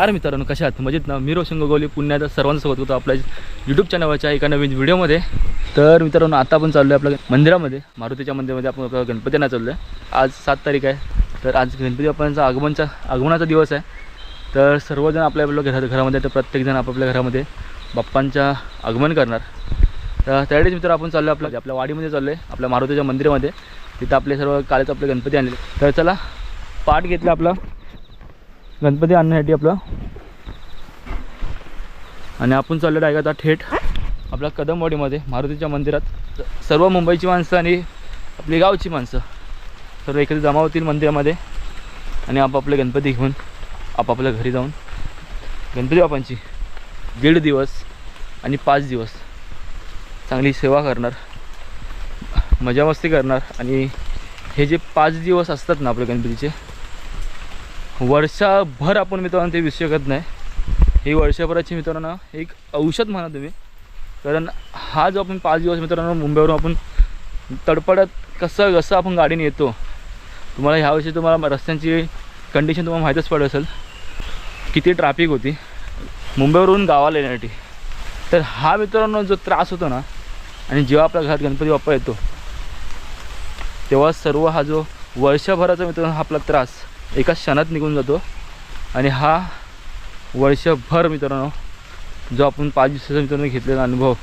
नमस्कार मित्रांनो कशा आहात? मजेत ना? मी रोशन गोगोली पुन्हा एकदा सर्वांचं स्वागत आपल्या यूट्यूब चॅनलच्या एका नवीन व्हिडिओमध्ये तर मित्रांनो आता आपण चाललो आहे आपल्या मंदिरामध्ये. मारुतीच्या मंदिरामध्ये आपण गणपती गणपतींना चाललो आहे आज सात तारीख आहे. तर आज गणपती बाप्पांचा आगमनचा आगमनाचा दिवस आहे. तर सर्वजण आपल्या आपल्या घरात घरामध्ये तर प्रत्येकजण आपापल्या घरामध्ये बाप्पांच्या आगमन करणार. तर त्यावेळेस मित्र आपण चाललो आपल्या आपल्या वाडीमध्ये चाललो आहे आपल्या मारुतीच्या मंदिरामध्ये. तिथं आपले सर्व कालच आपले गणपती आणले. तर चला पाठ घेतला आपला. गणपती आणण्यासाठी आपलं. आणि आपण चाललेलो आहे आता थेट. आपल्या कदमवाडीमध्ये मारुतीच्या मंदिरात. सर्व मुंबईची माणसं आणि आपली गावची माणसं. सर्व एकत्र जमा होतील मंदिरामध्ये. आणि आपापले गणपती घेऊन आपापल्या घरी जाऊन. गणपती बापांची दीड दिवस आणि पाच दिवस चांगली सेवा करणार मजा मस्ती करणार आणि हे जे पाच दिवस असतात ना आपल्या गणपतीचे वर्षभर आपण मित्रांनो ते विसरू शकत नाही. ही वर्षभराची मित्रांनो एक औषध म्हणा तुम्ही. कारण हा जो आपण पाच दिवस मित्रांनो मुंबईवरून आपण तडपडत कसं कसं आपण गाडीने येतो तुम्हाला ह्यावर्षी तुम्हाला रस्त्यांची कंडिशन तुम्हाला माहीतच पडत असेल. किती ट्रॅफिक होती. मुंबईवरून गावाला येण्यासाठी. तर हा मित्रांनो जो त्रास होतो ना आणि जेव्हा आपल्या घरात गणपती बाप्पा येतो तेव्हा सर्व हा जो वर्षभराचा मित्रांनो हा आपला त्रास एका क्षणात निघून जातो. आणि हा वर्षभर मित्रांनो जो आपण पाच दिवसाचा मित्रांनो घेतलेला अनुभव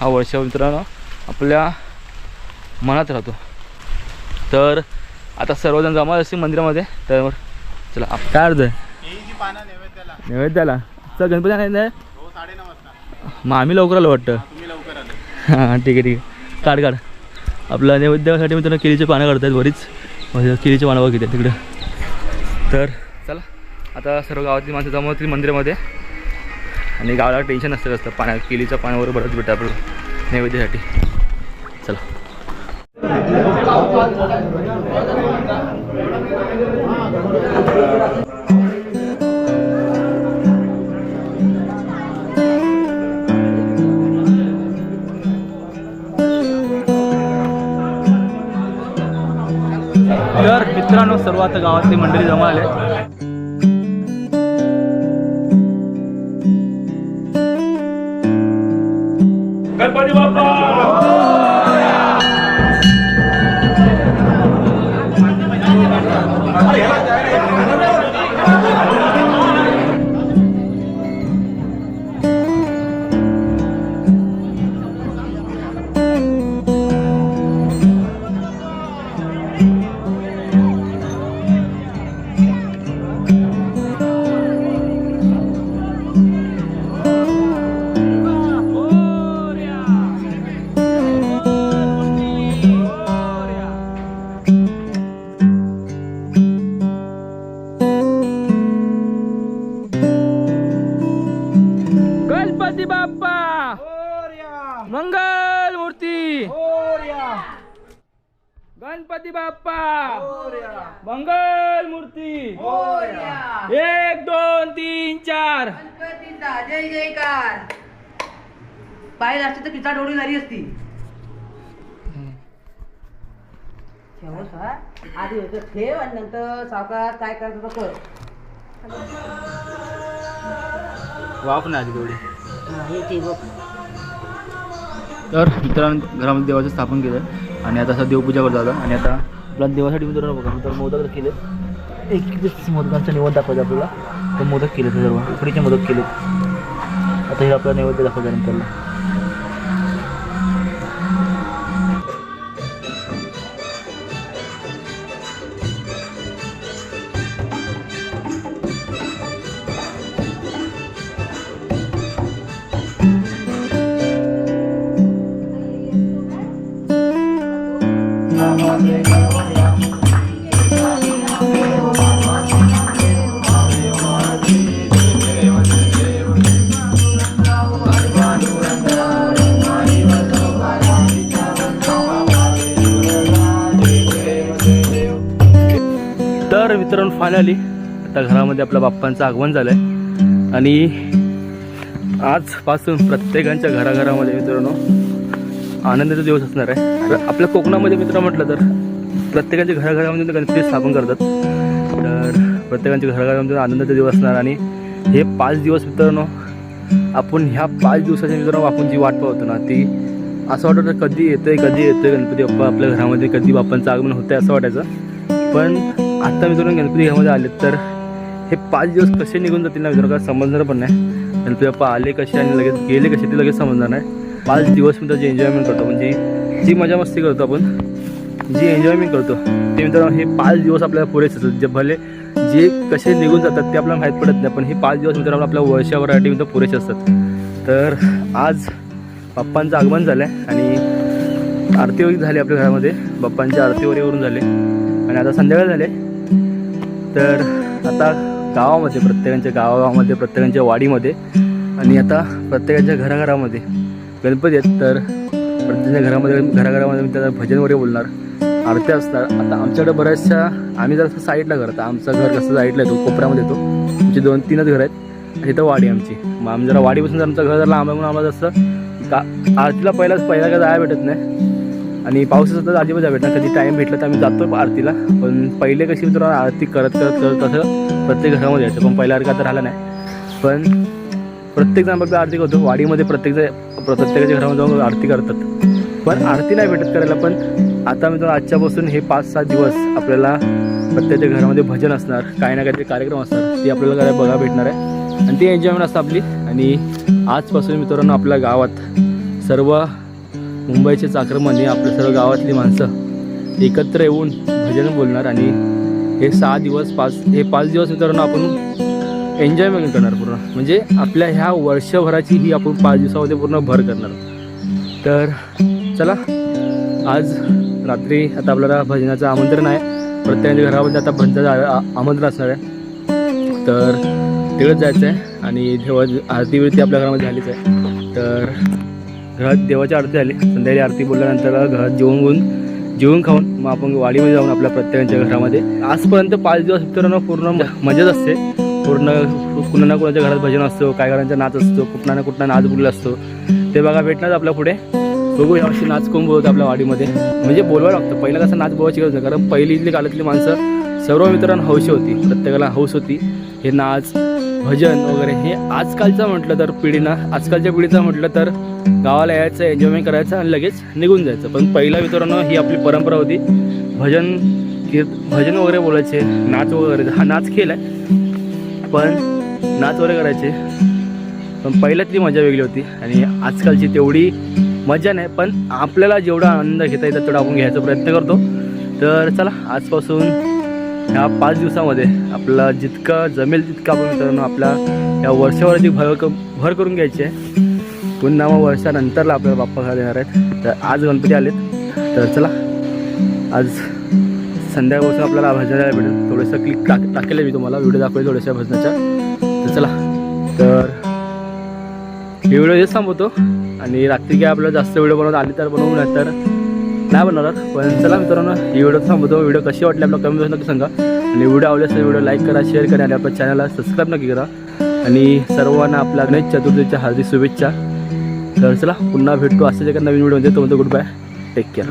हा वर्ष मित्रांनो आपल्या मनात राहतो. तर आता सर्वजण जमा असतील मंदिरामध्ये तर चला आप- काय अर्ध आहे? नैवेद्याला. चल गणपती आणायचं आहे मग आम्ही लवकर आलो वाटतं. हां ठीक आहे ठीक आहे. काढ काढ. आपलं नैवेद्यासाठी मित्रांनो केळीचे पानं काढतात बरीच म्हणजे केळीचे पानं बघितले तिकडं. तर चला आता सर्व गावातली माणसं जमवतील मंदिरामध्ये. आणि गावाला टेन्शन असतं असतं पाण्या केलीच्या पाण्यावर भरत भेटतं आपलं नैवेद्यासाठी. चला. सर्व आता गावातली मंडळी जमा आले गणपती बाप्पा. मंगल मूर्ती एक दोन तीन चार. गणपतीचा. जय जयकार. पाहिजे असते तर पिता डोळी झाली असती? आधी होतं ठेव आणि नंतर सावकार काय करायचं तर कर. वाफ नाही आली तेवढी. तर मित्रांनो घरामध्ये देवाचं स्थापन केलं. आणि आता असं देवपूजा करतो आता आणि आता आपल्याला देवासाठी मित्रांनो बघा. मित्र मोदक केले एक एकच मोदकांचा निवड दाखवायचा आपल्याला. तर मोदक केले सर्व. उकडीचे मोदक केले आता हे आपल्याला नैवेद्य दाखवायचं नंतरला. तर मित्रांनो फायनली. आता घरामध्ये आपल्या बाप्पांचं आगमन झालं आहे आणि आजपासून प्रत्येकांच्या घराघरामध्ये मित्रांनो आनंदाचा दिवस असणार आहे. तर आपल्या कोकणामध्ये मित्र म्हटलं तर प्रत्येकाच्या घराघरामध्ये गणपती स्थापन करतात. तर प्रत्येकाच्या घराघरामध्ये आनंदाचा दिवस असणार. आणि हे पाच दिवस मित्रांनो आपण ह्या पाच दिवसाच्या मित्रांनो आपण जी वाट पाहतो ना ती असं वाटतं कधी कधी येतंय कधी येतोय गणपती बाप्पा आपल्या घरामध्ये कधी बाप्पांचं आगमन होतंय असं वाटायचं. पण आत्ता मित्रांनो गणपती घरामध्ये आले तर हे पाच दिवस कसे निघून जातील ना मित्रांनो काय समजणार पण नाही. गणपती बाप्पा आले कसे आणि लगेच गेले कसे ते लगेच समजणार नाही. पाच दिवस मित्र जे एन्जॉयमेंट करतो. म्हणजे जी मजा मस्ती करतो आपण जी एन्जॉयमेंट करतो ते मित्रांनो हे पाच दिवस आपल्याला पुरेसे असतात. जे भले जे कसे निघून जातात ते आपल्याला माहीत पडत नाही पण हे पाच दिवस मित्रांनो आपल्या वर्षाभरासाठी मित्र पुरेसे असतात. तर आज बाप्पांचं आगमन झालं आहे आणि आरती वगैरे झाली आपल्या घरामध्ये. पप्पांच्या आरती वगैरे झाले. आणि आता संध्याकाळ झाले. तर आता गावामध्ये प्रत्येकाच्या गावागावामध्ये प्रत्येकाच्या वाडीमध्ये आणि आता प्रत्येकाच्या घराघरामध्ये गणपती आहेत. तर प्रत्येकाच्या घरामध्ये घराघरामध्ये मी त्याला भजन वगैरे बोलणार आरत्या असणार. आता आमच्याकडे बऱ्याचशा आम्ही जर साईडला घर आता. आमचं घर कसं साईडला येतो कोपऱ्यामध्ये येतो. आमची दोन तीनच घर आहेत. आणि इथं वाडी आमची. मग आम्ही जरा वाडीपासून जर आमचं घर जर लांब आहे म्हणून आम्हाला जसं का आरतीला पहिलाच पहिला काय जायला भेटत नाही. आणि पावसाचं तर अजिबात जायला भेटणार कधी टाईम भेटला तर आम्ही जातो आरतीला. पण पहिले कशी मित्र आरती करत करत करत असं प्रत्येक घरामध्ये यायचं. पण पहिल्या अर्का तर राहिला नाही. पण प्रत्येक जण फक्त आरती करतो. वाडीमध्ये प्रत्येकजण प्रत्येकाच्या घरामध्ये जाऊन आरती करतात. पण आरती नाही भेटत करायला. पण आता मित्रांनो आजच्यापासून हे पाच सात दिवस आपल्याला प्रत्येकाच्या घरामध्ये भजन असणार काही ना काहीतरी कार्यक्रम असणार ते आपल्याला करायला बघा भेटणार आहे. आणि ती एन्जॉयमेंट असतं आपली. आणि आजपासून मित्रांनो आपल्या गावात सर्व मुंबईचे चाकरमानी आपलं सर्व गावातली माणसं एकत्र येऊन भजन बोलणार आणि हे सहा दिवस पाच हे पाच दिवस मित्रांनो आपण एन्जॉयमेंट करणार पूर्ण. म्हणजे आपल्या ह्या वर्षभराची ही आपण पाच दिवसामध्ये पूर्ण भर करणार. तर चला आज रात्री आता आपल्याला भजनाचं आमंत्रण आहे. प्रत्येकाच्या घरामध्ये आता भजनाचं आमंत्रण असणार आहे. तर तिकडेच जायचं आहे आणि देवा आरती बिरती आपल्या घरामध्ये झालीच आहे. तर घरात देवाची आरती झाली. संध्याकाळी आरती बोलल्यानंतर घरात जेवून घेऊन जेवून खाऊन मग आपण वाडीमध्ये जाऊन आपल्या प्रत्येकाच्या घरामध्ये. आजपर्यंत पाच दिवस मित्रांनो पूर्ण म- मजाच असते. पूर्ण कुणा ना कुणाच्या घरात भजन असतो काय घरांचा नाच असतो कुठला ना कुठला नाच बोलला असतो. ते बघा भेटणार आपल्या पुढे. बघू यावर्षी नाच कोण बोलतो आपल्या वाडीमध्ये. म्हणजे बोलवायला लागतं. पहिलं कसं नाच बोलायची गरज नाही. कारण पहिली इथली काळातली माणसं सर्व मित्रांना हौशी होती. प्रत्येकाला हौस होती. हे नाच भजन वगैरे. हे आजकालचं म्हटलं तर पिढीनं आजकालच्या पिढीचं म्हटलं तर गावाला यायचं एन्जॉयमेंट करायचं आणि लगेच निघून जायचं. पण पहिला मित्रांनो ही आपली परंपरा होती. भजन कीर्त भजन वगैरे बोलायचे नाच वगैरे हा नाच खेळ आहे पण नाच वगैरे करायचे. पण पहिल्यातली मजा वेगळी होती आणि आजकालची तेवढी मजा नाही. पण आपल्याला जेवढा आनंद घेता येतात तेवढा आपण घ्यायचा प्रयत्न करतो. तर चला आजपासून ह्या पाच दिवसामध्ये आपला जितकं जमेल तितकं आपण मित्रांनो आपल्या या वर्षावरती भर क भर करून घ्यायची आहे. पुन्हा मग वर्षानंतरला आपल्याला बाप्पा घरात येणार आहेत. तर आज गणपती आलेत. तर चला आज संध्याकाळपासून आपल्याला भजनाला भेटेल. थोडंसं क्लिक टाक टाकेल मी तुम्हाला. व्हिडिओ दाखवेल थोड्याशा भजनाच्या. तर चला तर हे व्हिडिओ हेच थांबवतो. आणि रात्री काय आपल्याला जास्त व्हिडिओ बनवत आली तर बनवू नाही तर नाही बनवणार पण चला मित्रांनो ही व्हिडिओ थांबवतो. व्हिडिओ कशी वाटली आपल्याला कमी नक्की सांगा. आणि व्हिडिओ आवडल्यास व्हिडिओ लाईक करा शेअर करा आणि आपल्या चॅनलला सबस्क्राईब नक्की करा. आणि सर्वांना आपल्या गणेश चतुर्थीच्या हार्दिक शुभेच्छा. तर चला पुन्हा भेटतो असं जे काही नवीन व्हिडिओमध्ये तो म्हणतो गुड बाय टेक केअर